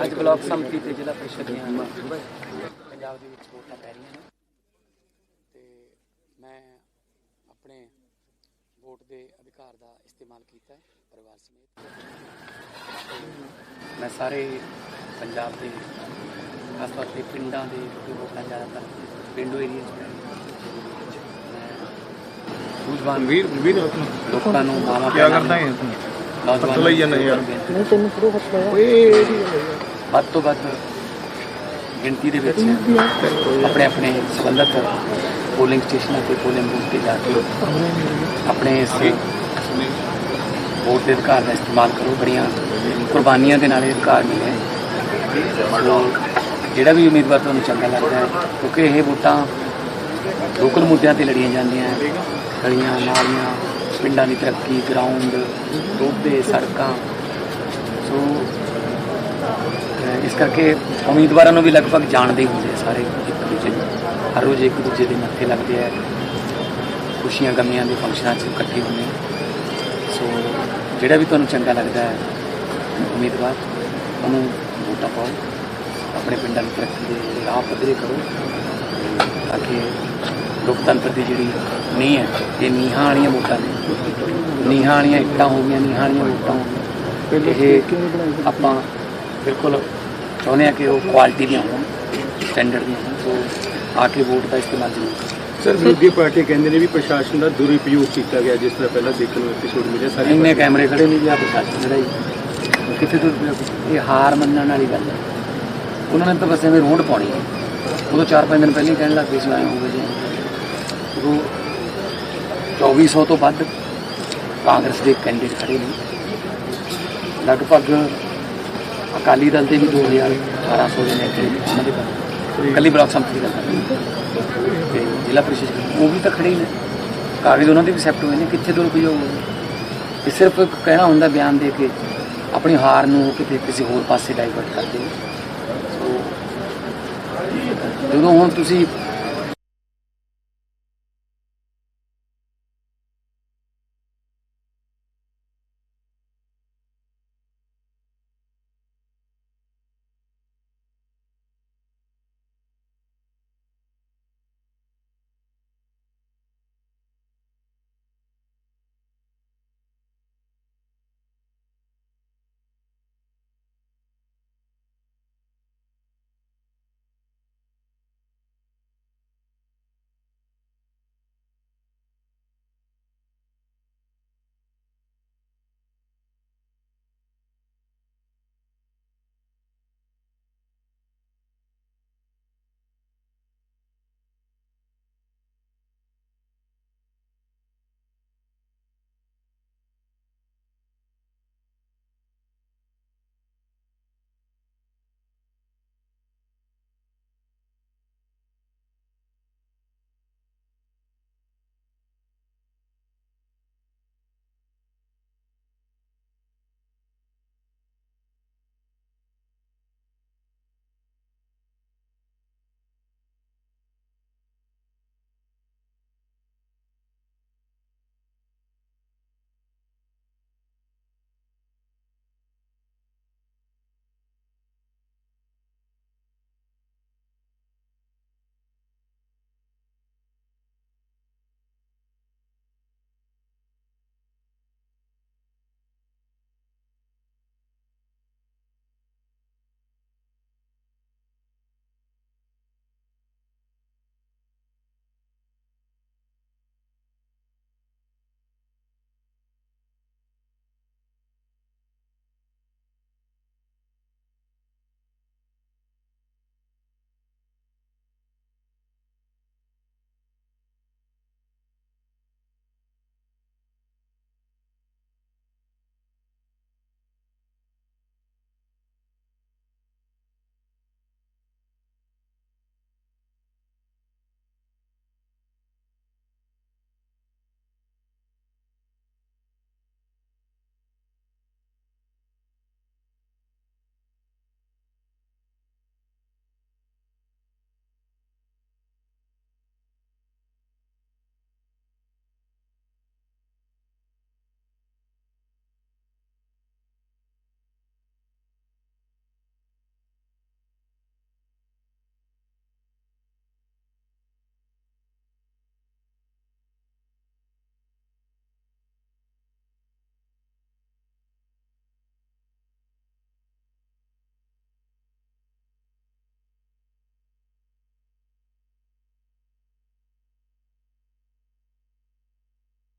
ਅੱਜ ਬਲਾਕ ਸੰਮਤੀ ਤੇ ਜ਼ਿਲ੍ਹਾ ਪ੍ਰੀਸ਼ਦ ਦੀਆਂ ਪੰਜਾਬ ਦੇ ਵਿੱਚ ਵੋਟਾਂ ਪੈ ਰਹੀਆਂ ਨੇ ਤੇ ਮੈਂ ਆਪਣੇ ਵੋਟ ਦੇ ਅਧਿਕਾਰ ਦਾ ਇਸਤੇਮਾਲ ਕੀਤਾ ਪਰਿਵਾਰ ਸਮੇਤ। ਮੈਂ ਸਾਰੇ ਪੰਜਾਬ ਦੇ ਖਾਸ ਤੌਰ ਤੇ ਪਿੰਡਾਂ ਦੇ ਵੋਟਾਂ ਜ਼ਿਆਦਾਤਰ ਪਿੰਡੂ ਏਰੀਆ 'ਚ ਪੈ ਸੂਝਵਾਨ ਵੀਰ ਵੀਰ ਲੋਕਾਂ ਨੂੰ ਮਾਵਾ ਕੀ ਕਰਦਾ ਹੈ ਤੂੰ ਨੌਜਵਾਨ ਹੱਥ ਲਈ ਜਾਂਦਾ ਯਾਰ। ਨਹੀਂ ਤੈਨੂੰ ਥੋੜਾ ਹੱਥ ਵੱਧ ਤੋਂ ਵੱਧ ਗਿਣਤੀ ਦੇ ਵਿੱਚ ਆਪਣੇ ਆਪਣੇ ਸੰਬੰਧਤ ਪੋਲਿੰਗ ਸਟੇਸ਼ਨਾਂ ਤੇ ਪੋਲਿੰਗ ਬੂਥ ਤੇ ਜਾ ਕੇ ਆਪਣੇ ਇਸ ਵੋਟ ਦੇ ਅਧਿਕਾਰ ਦਾ ਇਸਤੇਮਾਲ ਕਰੋ। ਬੜੀਆਂ ਕੁਰਬਾਨੀਆਂ ਦੇ ਨਾਲ ਇਹ ਅਧਿਕਾਰ ਮਿਲਿਆ ਜਿਹੜਾ ਵੀ ਉਮੀਦਵਾਰ ਤੁਹਾਨੂੰ ਚੰਗਾ ਲੱਗਦਾ ਹੈ ਕਿਉਂਕਿ ਇਹ ਵੋਟਾਂ ਲੋਕਲ ਮੁੱਦਿਆਂ ਤੇ ਲੜੀਆਂ ਜਾਂਦੀਆਂ ਹੈ। ਗਲੀਆਂ ਨਾਲੀਆਂ, ਪਿੰਡਾਂ ਦੀ ਤਰੱਕੀ ਗਰਾਊਂਡ ਰੋਡੇ ਸੜਕਾਂ। ਸੋ ਇਸ ਕਰਕੇ ਉਮੀਦਵਾਰਾਂ ਨੂੰ ਵੀ ਲਗਭਗ ਜਾਣਦੇ ਹੀ ਹੁੰਦੇ ਆ ਸਾਰੇ ਇੱਕ ਦੂਜੇ ਨੂੰ। ਹਰ ਰੋਜ਼ ਇੱਕ ਦੂਜੇ ਦੇ ਮੱਥੇ ਲੱਗਦੇ ਆ। ਖੁਸ਼ੀਆਂ, ਗਮੀਆਂ ਦੇ ਫੰਕਸ਼ਨਾਂ 'ਚ ਇਕੱਠੇ ਹੁੰਦੇ ਸੋ ਜਿਹੜਾ ਵੀ ਤੁਹਾਨੂੰ ਚੰਗਾ ਲੱਗਦਾ ਹੈ, ਉਮੀਦਵਾਰ, ਉਹਨੂੰ ਵੋਟਾਂ ਪਾਓ। ਆਪਣੇ ਪਿੰਡਾਂ ਦੀ ਤਰੱਕੀ ਦੇ ਰਾਹ ਪੱਧਰੇ ਕਰੋ। ਤਾਂ ਕਿ ਲੋਕਤੰਤਰ ਦੀ ਜਿਹੜੀ ਨੀਂਹ ਹੈ ਇਹ ਨੀਹਾਂ ਵਾਲੀਆਂ ਵੋਟਾਂ ਨੇ। ਨੀਹਾਂ ਵਾਲੀਆਂ ਇੱਟਾਂ ਹੋ ਗਈਆਂ ਨੀਹਾਂ ਵਾਲੀਆਂ ਵੋਟਾਂ ਹੋ ਗਈਆਂ। ਇਹ ਆਪਾਂ ਬਿਲਕੁਲ ਚਾਹੁੰਦੇ ਆ ਕਿ ਉਹ ਕੁਆਲਿਟੀ ਦੀਆਂ ਹੋਣ ਸਟੈਂਡਰਡ ਦੀਆਂ ਹੋਣ ਸੋ ਆ ਕੇ ਵੋਟ ਦਾ ਇਸਤੇਮਾਲ ਜ਼ਰੂਰ ਕਰੋ ਸਰ ਵਿਰੋਧੀ ਪਾਰਟੀ ਕਹਿੰਦੇ ਨੇ ਵੀ ਪ੍ਰਸ਼ਾਸਨ ਦਾ ਦੁਰਉਪਯੋਗ ਕੀਤਾ ਗਿਆ ਜਿਸ ਤਰ੍ਹਾਂ ਪਹਿਲਾਂ ਦੇਖਣ ਨੂੰ ਐਪੀਸੋਡ ਮਿਲਿਆ ਸਾਰੀ ਇੰਨੇ ਕੈਮਰੇ ਖੜੇ ਨੇ। ਜੀ ਆ ਪ੍ਰਸ਼ਾਸਨ ਜਿਹੜਾ ਜੀ ਕਿੱਥੇ ਤੋਂ ਇਹ ਹਾਰ ਮੰਨਣ ਵਾਲੀ ਗੱਲ ਹੈ। ਉਹਨਾਂ ਨੇ ਤਾਂ ਬਸ ਐਵੇਂ ਰੋਡ ਪਾਉਣੀ ਹੈ। ਉਦੋਂ 4-5 ਦਿਨ ਪਹਿਲਾਂ ਹੀ ਕਹਿਣ ਲੱਗ ਪਏ ਸੀ ਆਏ ਹੋਵੇ ਜੀ। ਉਦੋਂ 2400 ਤੋਂ ਵੱਧ ਕਾਂਗਰਸ ਦੇ ਕੈਂਡੀਡੇਟ ਖੜੇ ਨੇ। ਲਗਭਗ ਅਕਾਲੀ ਦਲ ਦੇ ਵੀ 2800 ਦੇ ਨੇ ਇੱਥੇ ਉਹਨਾਂ ਦੇ ਕੋਲ ਕੱਲੀ ਬਲਾਕ ਸੰਮਤੀ ਦੀ ਗੱਲ ਕਰ ਤੇ ਜ਼ਿਲ੍ਹਾ ਪ੍ਰੀਸ਼ਦ ਉਹ ਵੀ ਤਾਂ ਖੜੇ ਹੀ ਨੇ। ਕਾਗਜ਼ ਉਹਨਾਂ ਦੇ ਵੀ ਸੈਪਟ ਹੋਏ ਨੇ, ਕਿੱਥੇ ਤੋਂ ਰੁਪਈਆ ਹੋਊਗਾ? ਇਹ ਸਿਰਫ ਕਹਿਣਾ ਹੁੰਦਾ ਬਿਆਨ ਦੇ ਕੇ, ਆਪਣੀ ਹਾਰ ਨੂੰ ਕਿਤੇ ਕਿਸੇ ਹੋਰ ਪਾਸੇ ਡਾਈਵਰਟ ਕਰਦੇ ਨੇ। ਜਦੋਂ ਹੁਣ ਤੁਸੀਂ